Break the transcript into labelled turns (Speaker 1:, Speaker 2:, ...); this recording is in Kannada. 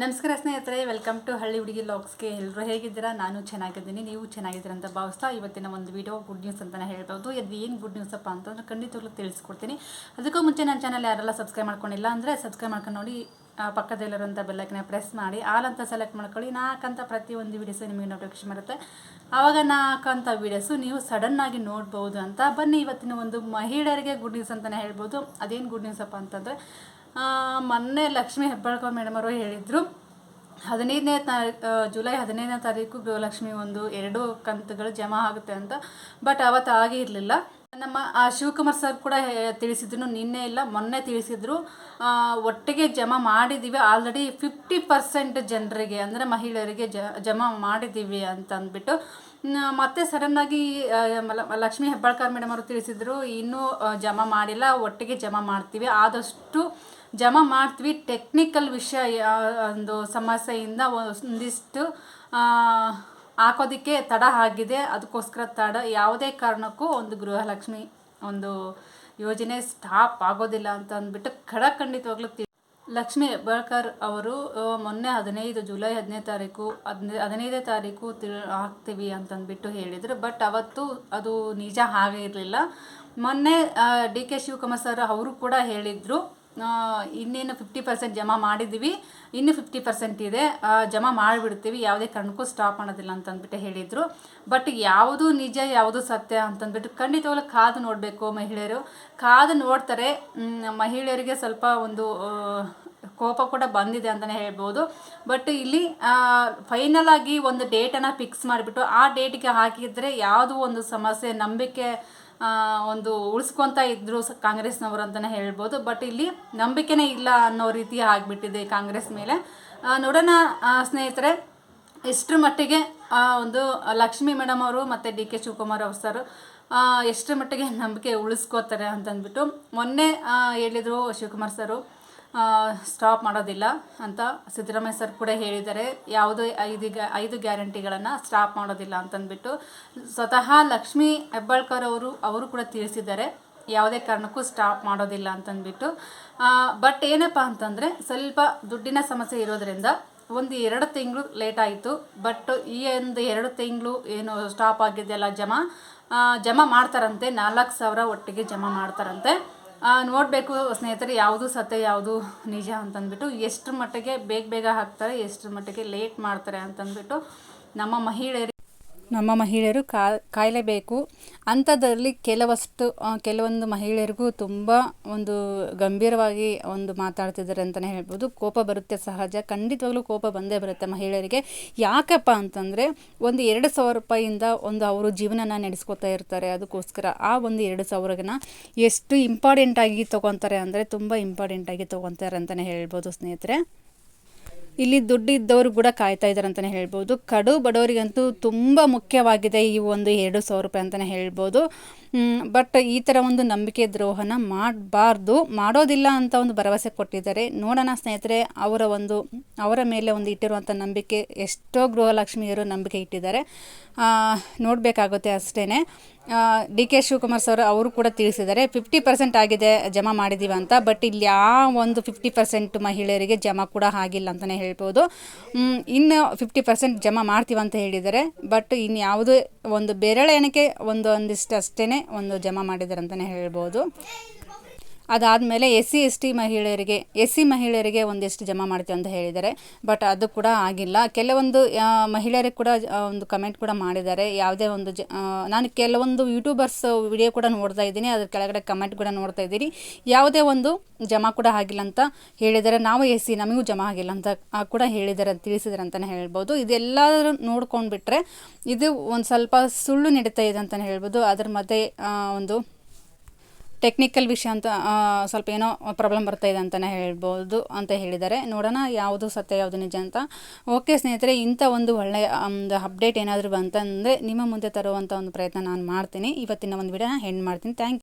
Speaker 1: ನಮಸ್ಕಾರ ಸ್ನೇಹಿತರೆ ವೆಲ್ಕಮ್ ಟು ಹಳ್ಳಿ ಹುಡುಗಿ ಲಾಗ್ಸ್ಗೆ ಎಲ್ಲರೂ ಹೇಗಿದ್ದೀರಾ? ನಾನು ಚೆನ್ನಾಗಿದ್ದೀನಿ, ನೀವು ಚೆನ್ನಾಗಿದ್ದೀರಾ ಅಂತ ಭಾವಿಸ್ತಾ ಇವತ್ತಿನ ಒಂದು ವಿಡಿಯೋ ಗುಡ್ ನ್ಯೂಸ್ ಅಂತಲೇ ಹೇಳ್ಬೋದು. ಅದು ಏನು ಗುಡ್ ನ್ಯೂಸ್ ಅಪ್ಪ ಅಂತಂದ್ರೆ ಖಂಡಿತವಾಗ್ಲೂ ತಿಳಿಸ್ಕೊಡ್ತೀನಿ. ಅದಕ್ಕೂ ಮುಂಚೆ ನನ್ನ ಚಾನಲ್ ಯಾರೆಲ್ಲ ಸಬ್ಸ್ಕ್ರೈಬ್ ಮಾಡ್ಕೊಂಡಿಲ್ಲ ಅಂದರೆ ಸಬ್ಸ್ಕ್ರೈಬ್ ಮಾಡ್ಕೊಂಡು ನೋಡಿ ಪಕ್ಕದಲ್ಲಿರೋಂಥ ಬೆಲ್ಲೈಕನ್ನ ಪ್ರೆಸ್ ಮಾಡಿ ಆಲ್ ಅಂತ ಸೆಲೆಕ್ಟ್ ಮಾಡ್ಕೊಳ್ಳಿ. ನಾಲ್ಕಂತ ಪ್ರತಿಯೊಂದು ವೀಡಿಯೋಸು ನಿಮಗೆ ನೋಟಿಫಿಕೇಶನ್ ಬರುತ್ತೆ. ಆವಾಗ ನಾಲ್ಕಂಥ ವೀಡಿಯೋಸು ನೀವು ಸಡನ್ನಾಗಿ ನೋಡ್ಬೋದು ಅಂತ. ಬನ್ನಿ ಇವತ್ತಿನ ಒಂದು ಮಹಿಳೆಯರಿಗೆ ಗುಡ್ ನ್ಯೂಸ್ ಅಂತಲೇ ಹೇಳ್ಬೋದು. ಅದೇನು ಗುಡ್ ನ್ಯೂಸ್ ಅಪ್ಪ ಅಂತಂದರೆ ಮೊನ್ನೆ ಲಕ್ಷ್ಮೀ ಹೆಬ್ಬಾಳ್ಕರ್ ಮೇಡಮ್ ಅವರು ಹೇಳಿದರು ಹದಿನೈದನೇ ತಾರೀಕು ಜುಲೈ ಹದಿನೈದನೇ ತಾರೀಕು ಗೃಹಲಕ್ಷ್ಮಿ ಒಂದು ಎರಡು ಕಂತುಗಳು ಜಮಾ ಆಗುತ್ತೆ ಅಂತ ಬಟ್ ಅವತ್ತು ಆಗಿರಲಿಲ್ಲ ನಮ್ಮ ಆ, ಶಿವಕುಮಾರ್ ಸರ್ ಕೂಡ ತಿಳಿಸಿದ್ರು ನಿನ್ನೆ ಇಲ್ಲ ಮೊನ್ನೆ ತಿಳಿಸಿದ್ರು ಒಟ್ಟಿಗೆ ಜಮಾ ಮಾಡಿದ್ದೀವಿ ಆಲ್ರೆಡಿ ಫಿಫ್ಟಿ ಪರ್ಸೆಂಟ್ ಜನರಿಗೆ ಅಂದರೆ ಮಹಿಳೆಯರಿಗೆ ಜ ಜಮಾ ಮಾಡಿದ್ದೀವಿ ಅಂತ ಅಂದ್ಬಿಟ್ಟು ಮತ್ತೆ ಸಡನ್ನಾಗಿ ಲಕ್ಷ್ಮೀ ಹೆಬ್ಬಾಳ್ಕರ್ ಮೇಡಮ್ ಅವರು ತಿಳಿಸಿದ್ರು, ಇನ್ನೂ ಜಮಾ ಮಾಡಿಲ್ಲ, ಒಟ್ಟಿಗೆ ಜಮಾ ಮಾಡ್ತೀವಿ. ಆದಷ್ಟು ಜಮಾ ಮಾಡ್ತೀವಿ. ಟೆಕ್ನಿಕಲ್ ವಿಷಯ ಒಂದು ಸಮಸ್ಯೆಯಿಂದ ಒಂದಿಷ್ಟು ಹಾಕೋದಕ್ಕೆ ತಡ ಆಗಿದೆ. ಅದಕ್ಕೋಸ್ಕರ ತಡ, ಯಾವುದೇ ಕಾರಣಕ್ಕೂ ಒಂದು ಗೃಹಲಕ್ಷ್ಮಿ ಒಂದು ಯೋಜನೆ ಸ್ಟಾಪ್ ಆಗೋದಿಲ್ಲ ಅಂತ ಅಂದ್ಬಿಟ್ಟು ಖಡಖಂಡಿತವಾಗ್ಲೂ ತಿ ಲಕ್ಷ್ಮಿ ಹೆಬ್ಬಾಳ್ಕರ್ ಅವರು ಮೊನ್ನೆ ಹದಿನೈದು ಜುಲೈ ಹದಿನೈದು ತಾರೀಕು, ಹದಿನೈ, ಹದಿನೈದೇ ತಾರೀಕು ತಿಳ್, ಹಾಕ್ತೀವಿ ಅಂತಂದ್ಬಿಟ್ಟು ಹೇಳಿದರು. ಬಟ್ ಅವತ್ತು ಅದು ನಿಜ ಹಾಗೆ ಇರಲಿಲ್ಲ. ಮೊನ್ನೆ ಡಿ ಕೆ ಶಿವಕುಮಾರ್ ಸರ್ ಅವರು ಕೂಡ ಹೇಳಿದರು ಇನ್ನೇನು ಫಿಫ್ಟಿ ಪರ್ಸೆಂಟ್ ಜಮಾ ಮಾಡಿದ್ದೀವಿ, ಇನ್ನು ಫಿಫ್ಟಿ ಪರ್ಸೆಂಟ್ ಇದೆ ಜಮಾ ಮಾಡಿಬಿಡ್ತೀವಿ, ಯಾವುದೇ ಕಾರಣಕ್ಕೂ ಸ್ಟಾಪ್ ಮಾಡೋದಿಲ್ಲ ಅಂತಂದ್ಬಿಟ್ಟು ಹೇಳಿದರು. ಬಟ್ ಯಾವುದು ನಿಜ, ಯಾವುದು ಸತ್ಯ ಅಂತಂದ್ಬಿಟ್ಟು ಖಂಡಿತವಾಗ್ಲೂ ಕಾದು ನೋಡಬೇಕು ಮಹಿಳೆಯರು. ಕಾದು ನೋಡ್ತಾರೆ ಮಹಿಳೆಯರಿಗೆ ಸ್ವಲ್ಪ ಒಂದು ಕೋಪ ಕೂಡ ಬಂದಿದೆ ಅಂತಲೇ ಹೇಳ್ಬೋದು. ಬಟ್ ಇಲ್ಲಿ ಫೈನಲ್ ಆಗಿ ಒಂದು ಡೇಟನ್ನು ಫಿಕ್ಸ್ ಮಾಡಿಬಿಟ್ಟು ಆ ಡೇಟ್ಗೆ ಹಾಕಿದರೆ ಯಾವುದೋ ಒಂದು ಸಮಸ್ಯೆ, ನಂಬಿಕೆ ಒಂದು ಉಳಿಸ್ಕೊತ ಇದ್ರು ಸ, ಕಾಂಗ್ರೆಸ್ನವರು ಅಂತಲೇ ಹೇಳ್ಬೋದು. ಬಟ್ ಇಲ್ಲಿ ನಂಬಿಕೆನೇ ಇಲ್ಲ ಅನ್ನೋ ರೀತಿ ಆಗಿಬಿಟ್ಟಿದೆ ಕಾಂಗ್ರೆಸ್ ಮೇಲೆ. ನೋಡೋಣ ಸ್ನೇಹಿತರೆ, ಎಷ್ಟರ ಮಟ್ಟಿಗೆ ಒಂದು ಲಕ್ಷ್ಮೀ ಮೇಡಮ್ ಅವರು ಮತ್ತು ಡಿ ಕೆ ಶಿವಕುಮಾರ್ ಅವರು ಸರ್ ಎಷ್ಟರ ಮಟ್ಟಿಗೆ ನಂಬಿಕೆ ಉಳಿಸ್ಕೋತಾರೆ ಅಂತಂದ್ಬಿಟ್ಟು ಮೊನ್ನೆ ಹೇಳಿದರು ಶಿವಕುಮಾರ್ ಸರು ಸ್ಟಾಪ್ ಮಾಡೋದಿಲ್ಲ ಅಂತ ಸಿದ್ದರಾಮಯ್ಯ ಸರ್ ಕೂಡ ಹೇಳಿದ್ದಾರೆ. ಯಾವುದೇ ಐದು ಐದು ಗ್ಯಾರಂಟಿಗಳನ್ನು ಸ್ಟಾಪ್ ಮಾಡೋದಿಲ್ಲ ಅಂತಂದ್ಬಿಟ್ಟು ಸ್ವತಃ ಲಕ್ಷ್ಮೀ ಹೆಬ್ಬಾಳ್ಕರ್ ಅವರು ಅವರು ಕೂಡ ತಿಳಿಸಿದ್ದಾರೆ. ಯಾವುದೇ ಕಾರಣಕ್ಕೂ ಸ್ಟಾಪ್ ಮಾಡೋದಿಲ್ಲ ಅಂತಂದ್ಬಿಟ್ಟು. ಬಟ್ ಏನಪ್ಪ ಅಂತಂದರೆ ಸ್ವಲ್ಪ ದುಡ್ಡಿನ ಸಮಸ್ಯೆ ಇರೋದ್ರಿಂದ ಒಂದು ಎರಡು ತಿಂಗಳು ಲೇಟ್ ಆಯಿತು. ಬಟ್ ಈ ಒಂದು ಎರಡು ತಿಂಗಳು ಏನು ಸ್ಟಾಪ್ ಆಗಿದೆಯಲ್ಲ ಜಮಾ ಜಮಾ ಮಾಡ್ತಾರಂತೆ. ನಾಲ್ಕು ಸಾವಿರ ಒಟ್ಟಿಗೆ ಜಮಾ ಮಾಡ್ತಾರಂತೆ. ನೋಡಬೇಕು ಸ್ನೇಹಿತರೆ, ಯಾವುದು ಸತ್ಯ, ಯಾವುದು ನಿಜ ಅಂತಂದ್ಬಿಟ್ಟು ಎಷ್ಟರ ಮಟ್ಟಿಗೆ ಬೇಗ ಬೇಗ ಹಾಕ್ತಾರೆ, ಎಷ್ಟರ ಮಟ್ಟಿಗೆ ಲೇಟ್ ಮಾಡ್ತಾರೆ ಅಂತಂದ್ಬಿಟ್ಟು ನಮ್ಮ ಮಹಿಳೆಯರಿಗೆ ನಮ್ಮ ಮಹಿಳೆಯರು ಕಾಯಲೇಬೇಕು. ಅಂಥದ್ರಲ್ಲಿ ಕೆಲವಷ್ಟು ಕೆಲವೊಂದು ಮಹಿಳೆಯರಿಗೂ ತುಂಬ ಒಂದು ಗಂಭೀರವಾಗಿ ಒಂದು ಮಾತಾಡ್ತಿದ್ದಾರೆ ಅಂತಲೇ ಹೇಳ್ಬೋದು. ಕೋಪ ಬರುತ್ತೆ ಸಹಜ. ಖಂಡಿತವಾಗ್ಲೂ ಕೋಪ ಬಂದೇ ಬರುತ್ತೆ ಮಹಿಳೆಯರಿಗೆ. ಯಾಕಪ್ಪ ಅಂತಂದರೆ, ಒಂದು ಎರಡು ಸಾವಿರ ರೂಪಾಯಿಯಿಂದ ಒಂದು ಅವರು ಜೀವನನ ನಡೆಸ್ಕೊತಾ ಇರ್ತಾರೆ. ಅದಕ್ಕೋಸ್ಕರ ಆ ಒಂದು ಎರಡು ಸಾವಿರಗನ ಎಷ್ಟು ಇಂಪಾರ್ಟೆಂಟಾಗಿ ತೊಗೊತಾರೆ ಅಂದರೆ ತುಂಬ ಇಂಪಾರ್ಟೆಂಟಾಗಿ ತೊಗೊತಾರೆ ಅಂತಲೇ ಹೇಳ್ಬೋದು ಸ್ನೇಹಿತರೆ. ಇಲ್ಲಿ ದುಡ್ಡು ಇದ್ದವರು ಕೂಡ ಕಾಯ್ತಾ ಇದ್ದಾರೆ ಅಂತಲೇ ಹೇಳ್ಬೋದು. ಕಡು ಬಡವರಿಗಂತೂ ತುಂಬ ಮುಖ್ಯವಾಗಿದೆ ಈ ಒಂದು ಎರಡು ಸಾವಿರ ರೂಪಾಯಿ ಅಂತಲೇ ಹೇಳ್ಬೋದು. ಬಟ್ ಈ ಥರ ಒಂದು ನಂಬಿಕೆ ದ್ರೋಹನ ಮಾಡಬಾರ್ದು. ಮಾಡೋದಿಲ್ಲ ಅಂತ ಒಂದು ಭರವಸೆ ಕೊಟ್ಟಿದ್ದಾರೆ. ನೋಡೋಣ ಸ್ನೇಹಿತರೆ, ಅವರ ಒಂದು, ಅವರ ಮೇಲೆ ಒಂದು ಇಟ್ಟಿರುವಂಥ ನಂಬಿಕೆ, ಎಷ್ಟೋ ಗೃಹಲಕ್ಷ್ಮಿಯರು ನಂಬಿಕೆ ಇಟ್ಟಿದ್ದಾರೆ. ನೋಡಬೇಕಾಗುತ್ತೆ ಅಷ್ಟೇ ಡಿ ಕೆ ಶಿವಕುಮಾರ್ ಸರ್ ಅವರು ಕೂಡ ತಿಳಿಸಿದ್ದಾರೆ ಫಿಫ್ಟಿ ಪರ್ಸೆಂಟ್ ಆಗಿದೆ ಜಮಾ ಮಾಡಿದ್ದೀವಿ ಅಂತ ಬಟ್ ಇಲ್ಲಿ ಆ ಒಂದು ಫಿಫ್ಟಿ ಪರ್ಸೆಂಟ್ ಮಹಿಳೆಯರಿಗೆ ಜಮಾ ಕೂಡ ಆಗಿಲ್ಲ ಅಂತಲೇ ಹೇಳ್ಬೋದು. ಇನ್ನು ಫಿಫ್ಟಿ ಪರ್ಸೆಂಟ್ ಜಮಾ ಮಾಡ್ತೀವಿ ಅಂತ ಹೇಳಿದ್ದಾರೆ ಬಟ್ ಇನ್ನು ಯಾವುದೇ ಒಂದು ಬೆರಳೆಣಿಕೆ ಒಂದು ಒಂದಿಷ್ಟು ಅಷ್ಟೇ ಒಂದು ಜಮಾ ಮಾಡಿದ್ದಾರೆ ಅಂತಲೇ ಹೇಳ್ಬೋದು. ಅದಾದಮೇಲೆ ಎಸ್ ಸಿ ಎಸ್ ಟಿ ಮಹಿಳೆಯರಿಗೆ ಎಸ್ ಸಿ ಮಹಿಳೆಯರಿಗೆ ಒಂದಿಷ್ಟು ಜಮಾ ಮಾಡ್ತೀವಿ ಅಂತ ಹೇಳಿದ್ದಾರೆ. ಬಟ್ ಅದು ಕೂಡ ಆಗಿಲ್ಲ. ಕೆಲವೊಂದು ಮಹಿಳೆಯರಿಗೆ ಕೂಡ ಒಂದು ಕಮೆಂಟ್ ಕೂಡ ಮಾಡಿದ್ದಾರೆ. ಯಾವುದೇ ಒಂದು ಜ ನಾನು ಕೆಲವೊಂದು ಯೂಟ್ಯೂಬರ್ಸ್ ವಿಡಿಯೋ ಕೂಡ ನೋಡ್ತಾ ಇದ್ದೀನಿ. ಅದ್ರ ಕೆಳಗಡೆ ಕಮೆಂಟ್ ಕೂಡ ನೋಡ್ತಾ ಇದ್ದೀನಿ. ಯಾವುದೇ ಒಂದು ಜಮಾ ಕೂಡ ಆಗಿಲ್ಲ ಅಂತ ಹೇಳಿದ್ದಾರೆ. ನಾವು ಎಸ್ ಸಿ ನಮಗೂ ಜಮಾ ಆಗಿಲ್ಲ ಅಂತ ಕೂಡ ಹೇಳಿದ್ದಾರೆ ಅಂತ ತಿಳಿಸಿದ್ದಾರೆ ಅಂತಲೇ ಹೇಳ್ಬೋದು. ಇದೆಲ್ಲರೂ ನೋಡ್ಕೊಂಡ್ಬಿಟ್ರೆ ಇದು ಒಂದು ಸ್ವಲ್ಪ ಸುಳ್ಳು ನಡೀತಾ ಇದೆ ಅಂತಲೇ ಹೇಳ್ಬೋದು. ಅದ್ರ ಮಧ್ಯೆ ಒಂದು ಟೆಕ್ನಿಕಲ್ ವಿಷಯ ಅಂತ ಸ್ವಲ್ಪ ಏನೋ ಪ್ರಾಬ್ಲಮ್ ಬರ್ತಾ ಇದೆ ಅಂತಲೇ ಹೇಳ್ಬೋದು ಅಂತ ಹೇಳಿದ್ದಾರೆ. ನೋಡೋಣ ಯಾವುದು ಸತ್ಯ, ಯಾವುದು ನಿಜ ಅಂತ. ಓಕೆ ಸ್ನೇಹಿತರೆ, ಇಂಥ ಒಂದು ಒಳ್ಳೆಯ ಒಂದು ಅಪ್ಡೇಟ್ ಏನಾದರೂ ಬಂತಂದರೆ ನಿಮ್ಮ ಮುಂದೆ ತರುವಂಥ ಒಂದು ಪ್ರಯತ್ನ ನಾನು ಮಾಡ್ತೀನಿ. ಇವತ್ತಿನ ಒಂದು ವಿಡಿಯೋನ ಹೆಣ್ಣು ಮಾಡ್ತೀನಿ. ಥ್ಯಾಂಕ್